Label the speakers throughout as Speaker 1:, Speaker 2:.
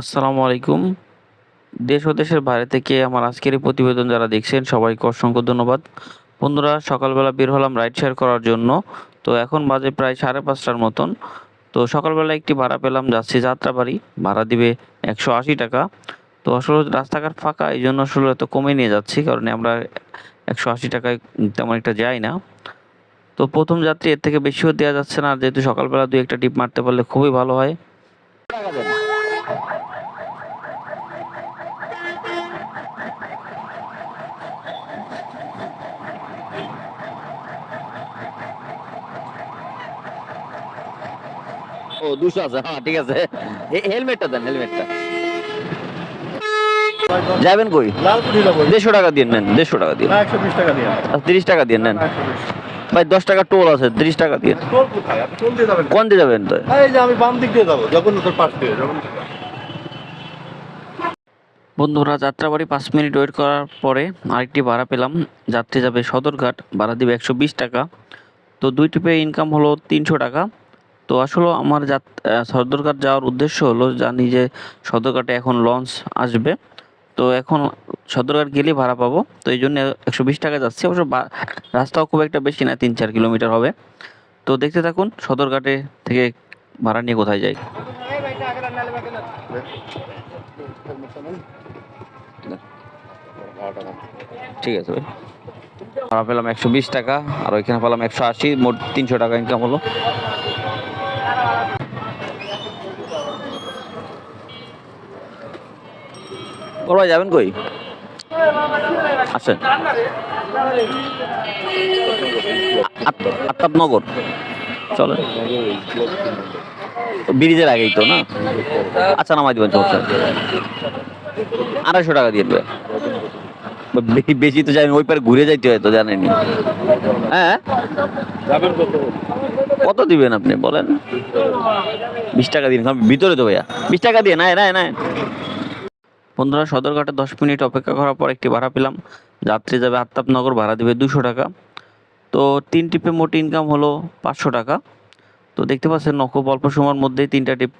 Speaker 1: আসসালামু আলাইকুম। দেশ ও দেশের বাইরে থেকে আমার আজকের এই প্রতিবেদন যারা দেখছেন, সবাইকে অসংখ্য ধন্যবাদ। বন্ধুরা, সকালবেলা বের হলাম রাইড শেয়ার করার জন্য। তো এখন বাজে প্রায় সাড়ে পাঁচটার মতন। তো সকালবেলা একটি ভাড়া পেলাম, যাচ্ছি যাত্রাবাড়ি। ভাড়া দিবে একশো আশি টাকা। তো আসলে রাস্তাঘাট ফাঁকা, এই জন্য আসলে এত কমে নিয়ে যাচ্ছি, কারণ আমরা একশো আশি টাকায় তেমন একটা যাই না। তো প্রথম যাত্রী এর থেকে বেশিও দেওয়া যাচ্ছে না আর যেহেতু সকালবেলা দুই একটা টিপ মারতে পারলে খুবই ভালো হয়।
Speaker 2: ও দুশো আছে। হ্যাঁ ঠিক আছে। হেলমেটটা দেন হেলমেটটা। যাবেন কই? দেড়শো টাকা দিয়ে নেন দেড়শো টাকা দিয়ে।
Speaker 3: টাকা দিয়ে।
Speaker 2: তিরিশ টাকা দিয়ে নেন। ভাই দশ টাকা টোল আছে তিরিশ টাকা দিয়ে। কোন? দিয়ে যাবেন তো?
Speaker 3: আমি বাম দিক দিয়ে যাব যখন তোর পাশ দিয়ে যখন
Speaker 1: বন্ধুরা যাত্রাবাড়ি পাঁচ মিনিট ওয়েট করার পরে আরেকটি ভাড়া পেলাম। যাত্রী যাবে সদরঘাট ভাড়া দিবে একশো বিশ টাকা। তো দুই ট্রিপে ইনকাম হলো তিনশো টাকা। তো আসলে আমার যাত সদরঘাট যাওয়ার উদ্দেশ্য হলো জানি যে সদরঘাটে এখন লঞ্চ আসবে। তো এখন সদরঘাট গেলেই ভাড়া পাবো। তো এই জন্য একশো বিশ টাকা যাচ্ছে। অবশ্য রাস্তাও খুব একটা বেশি না, তিন চার কিলোমিটার হবে। তো দেখতে থাকুন সদরঘাটে থেকে ভাড়া নিয়ে কোথায় যাই। ঠিক আছে ভাই। ভাড়া পেলাম একশো বিশ টাকা, আর ওইখানে পেলাম একশো আশি, মোট তিনশো টাকা ইনকাম হলো।
Speaker 2: ভাই যাবেন কই? আসেন আত্মাপনগর চলেন। ব্রিজের আগেই তো, না? আচ্ছা নামাই দিবেন নেই। আড়াইশো টাকা দিয়ে দেবে বেশি তো যাবেন ওই পারে ঘুরে যাইতে হয় তো জানেনি হ্যাঁ?
Speaker 3: কত
Speaker 2: দিবেন আপনি, বলেন? বিশ টাকা দিন। ভিতরে তো ভাইয়া। বিশ টাকা দিয়ে, নাই নাই নাই।
Speaker 1: বন্ধুরা সদরঘাটে দশ মিনিট অপেক্ষা করার পর একটি ভাড়া পেলাম। যাত্রী যাবে আত্মাপনগর ভাড়া দেবে দুশো টাকা। তো তিন টিপে মোট ইনকাম হলো পাঁচশো টাকা। তো দেখতে পাচ্ছেন ন খুব অল্প সময়ের মধ্যেই তিনটা টিপ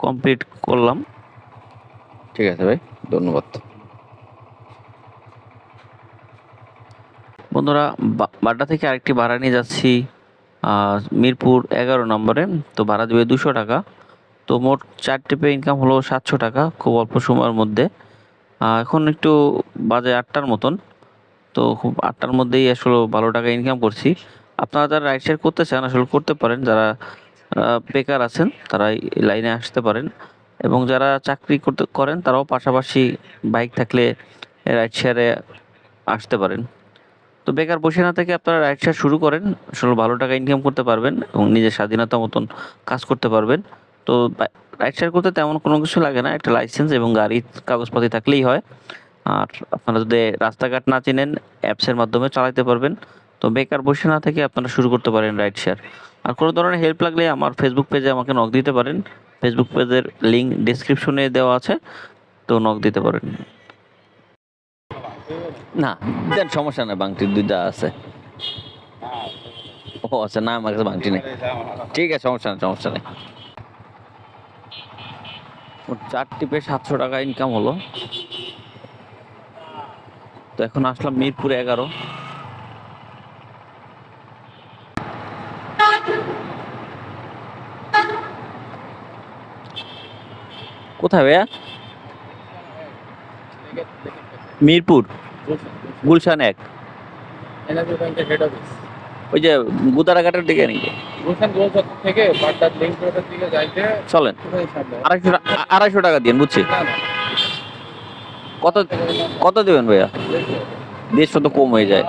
Speaker 1: কমপ্লিট করলাম।
Speaker 2: ঠিক আছে ভাই ধন্যবাদ।
Speaker 1: বন্ধুরা বাড্ডা থেকে আরেকটি ভাড়া নিয়ে যাচ্ছি মিরপুর এগারো নম্বরে। তো ভাড়া দেবে দুশো টাকা। তো মোট চার টিপে ইনকাম হলো সাতশো টাকা খুব অল্প সময়ের মধ্যে। এখন একটু বাজে আটটার মতন। তো খুব আটটার মধ্যেই আসলে ভালো টাকা ইনকাম করছি। আপনারা যারা রাইড শেয়ার করতে চান, আসলে করতে পারেন। যারা বেকার আছেন, তারা লাইনে আসতে পারেন। এবং যারা চাকরি করতে, করেন, তারাও পাশাপাশি বাইক থাকলে রাইড শেয়ারে আসতে পারেন। তো বেকার বসে না থেকে আপনারা রাইড শেয়ার শুরু করেন। আসলে ভালো টাকা ইনকাম করতে পারবেন এবং নিজের স্বাধীনতা মতন কাজ করতে পারবেন। তো রাইড শেয়ার করতে তেমন কোনো কিছু লাগে না, একটা লাইসেন্স এবং গাড়ির কাগজপাতি থাকলেই হয়। আর আপনারা যদি রাস্তাঘাট না চেনেন অ্যাপসের মাধ্যমে চালাতে পারবেন। তো বেকার বসে না থেকে আপনারা শুরু করতে পারেন রাইড শেয়ার আর কোনো ধরনের হেল্প লাগলে আমার ফেসবুক পেজে আমাকে নক দিতে পারেন। ফেসবুক পেজের লিঙ্ক ডিসক্রিপশনে দেওয়া আছে, তো নক দিতে পারেন।
Speaker 2: না, দেন সমস্যা নেই, বাংটির দুইটা আছে। ও আচ্ছা না, আমার কাছে বাংটি নেই। ঠিক আছে, সমস্যা নেই সমস্যা নেই।
Speaker 1: মোট চার টিপে সাতশো টাকা ইনকাম হলো। তো এখন আসলাম মিরপুর এগারো। কোথায় ভাইয়া? মিরপুর, গুলশান এক।
Speaker 3: হেড অফিস
Speaker 1: ওই যে গুদারাঘাটের দিকে নাকি
Speaker 3: থেকে দিকে যাইতে
Speaker 1: চলেন। আড়াইশো আড়াইশো টাকা দিন বুঝছি। কত কত দেবেন ভাইয়া? দেড়শো তো কম হয়ে যায়।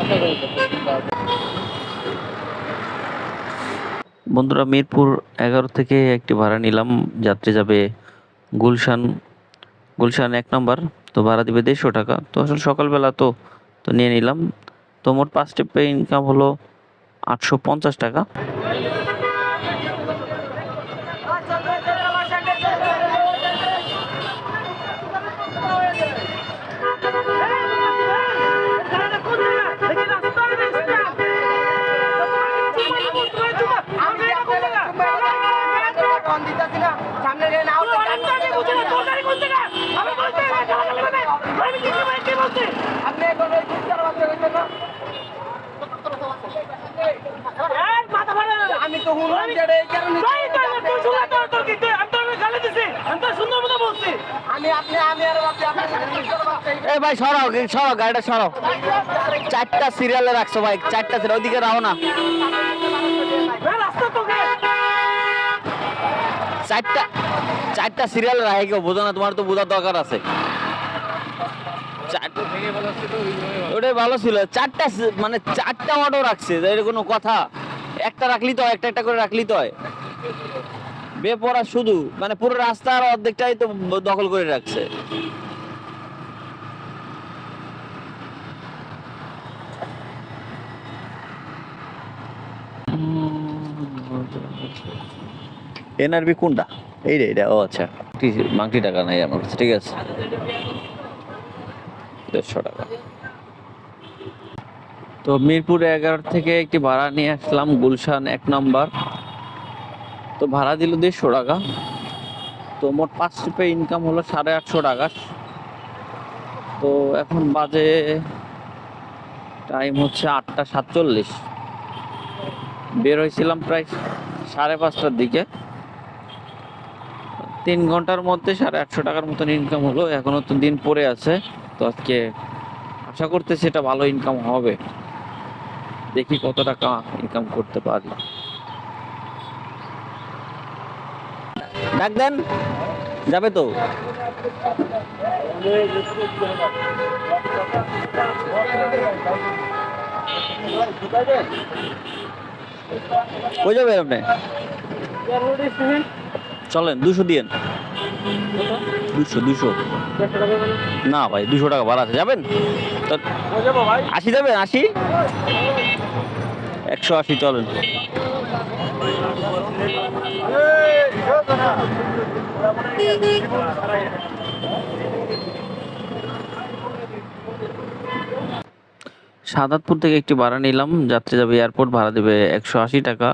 Speaker 1: বন্ধুরা মিরপুর এগারো থেকে একটি ভাড়া নিলাম। যাত্রী যাবে গুলশান। গুলশান এক নম্বর তো ভাড়া দিবে দেড়শো টাকা। তো আসলে সকালবেলা তো তো নিয়ে নিলাম। তো মোট পাঁচটি ইনকাম হলো আটশো পঞ্চাশ টাকা।
Speaker 4: এই
Speaker 5: ভাই,
Speaker 2: সরাও সরাও, গাড়িটা সরাও। চারটা সিরিয়ালে রাখছো ভাই, চারটা সিরিয়াল ওইদিকে রাও না। চারটা চারটা সিরিয়াল রাখে কেউ, বোঝো না, তোমার তো বোঝার দরকার আছে। ওটাই ভালো ছিল। চারটা মানে চারটা অটো রাখছে এর কোনো কথা। একটা রাখলি তো একটা একটা করে রাখলি তো বেপরা শুধু মানে পুরো রাস্তার অর্ধেকটাই তো দখল করে রাখছে। এনআরবি কোনটা? এই রে, এটা, ও আচ্ছা। মাংটি টাকা নাই আমার কাছে, ঠিক আছে। দেড়শো টাকা।
Speaker 1: তো মিরপুর এগারো থেকে একটি ভাড়া নিয়ে আসলাম গুলশান এক নম্বর। তো ভাড়া দিল দেড়শো টাকা। তো মোট পাঁচ ট্রিপে ইনকাম হলো সাড়ে আটশো টাকা। তো এখন বাজে টাইম হচ্ছে আটটা সাতচল্লিশ। বের হয়েছিলাম প্রায় সাড়ে পাঁচটার দিকে। তিন ঘণ্টার মধ্যে সাড়ে আটশো টাকার মতন ইনকাম হলো। এখনও তো দিন পড়ে আছে। তো আজকে আশা করতেছি এটা ভালো ইনকাম হবে। দেখি কত টাকা ইনকাম করতে পারি।
Speaker 2: ডাক দেন যাবে তো। কই যাবেন আপনি? চলেন দুশো দিয়েন। দুশো? দুশো না ভাই দুশো টাকা ভাড়া আছে যাবেন? তো আশি যাবেন আশি? একশো আশি চলেন।
Speaker 1: সাদাতপুর থেকে একটি ভাড়া নিলাম যাত্রী যাবে এয়ারপোর্ট ভাড়া দেবে একশো আশি টাকা।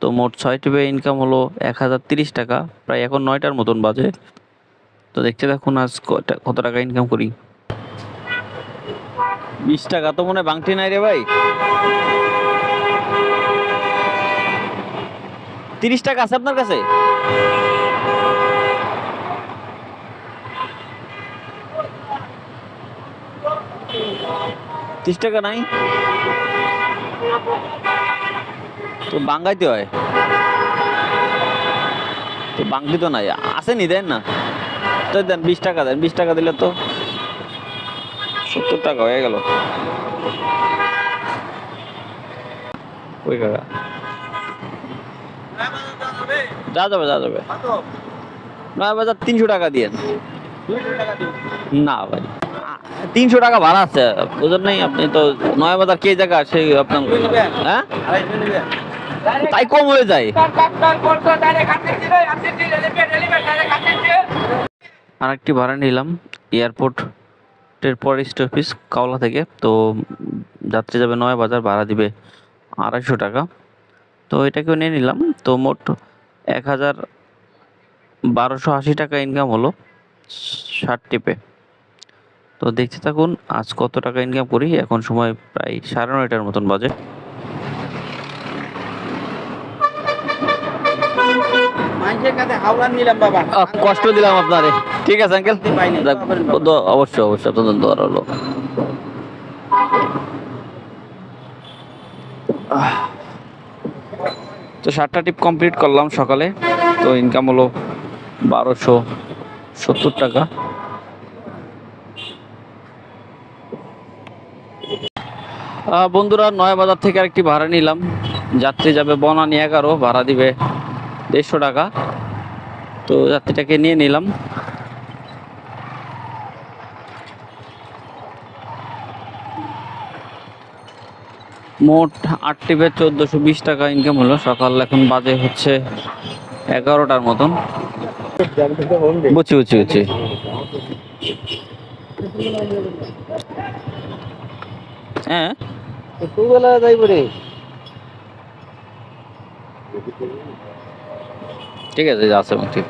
Speaker 1: তো মোট ছয় ট্রিপে ইনকাম হলো এক হাজার তিরিশ টাকা, প্রায় এখন নয়টার মতন বাজে। তো দেখতে দেখুন আজ কত টাকা ইনকাম করি।
Speaker 2: বিশ টাকা তো মনে বাংটি নাই রে ভাই। তিরিশ টাকা আছে আপনার কাছে? তিরিশ টাকা নাই? তো বাঙ্গাইতে হয়? তো বাংটি তো নাই। আসেনি, দেন না। তো দেন, বিশ টাকা দেন। বিশ টাকা দিলে তো সত্তর টাকা হয়ে গেল। ওই কাকা? যা যাবে যা যাবে। নয় বাজার তিনশো টাকা দিয়ে। না ভাই। তিনশো টাকা ভাড়া আছে। বুঝলেন নাই আপনি তো নয় বাজার কে জায়গা সেই আপনার হ্যাঁ? তাই কম হয়ে যায়।
Speaker 1: আর একটি ভাড়া নিলাম এয়ারপোর্টের পরে স্টপেজ কাওলা থেকে। তো যাত্রী যাবে নয় বাজার, ভাড়া দিবে আড়াইশো টাকা। তো এটাকেও নিয়ে নিলাম। তো মোট এক হাজার বারোশো আশি টাকা ইনকাম হলো ষাট টিপে। তো দেখতে থাকুন, আজ কত টাকা ইনকাম করি? এখন সময় প্রায় সাড়ে নয়টার মতন বাজে।
Speaker 2: কষ্ট দিলাম আপনারে। ঠিক আছে আঙ্কেল অবশ্যই অবশ্যই দোয়ার হলো
Speaker 1: তো ষাটটা টিপ কমপ্লিট করলাম সকালে। তো ইনকাম হলো বারোশো সত্তর টাকা। বন্ধুরা নয় বাজার থেকে আরেকটি ভাড়া নিলাম। যাত্রী যাবে বনানি এগারো ভাড়া দিবে দেড়শো টাকা। তো যাত্রীটাকে নিয়ে নিলাম। মোট আট টিপে চোদ্দোশো বিশ টাকা ইনকাম হলো। সকাল এখন বাজে হচ্ছে এগারোটার মতন। বুঝছি বুঝছি বুঝছি। হ্যাঁ?
Speaker 4: যাইব রে।
Speaker 1: ঠিক আছে আছে ঠিক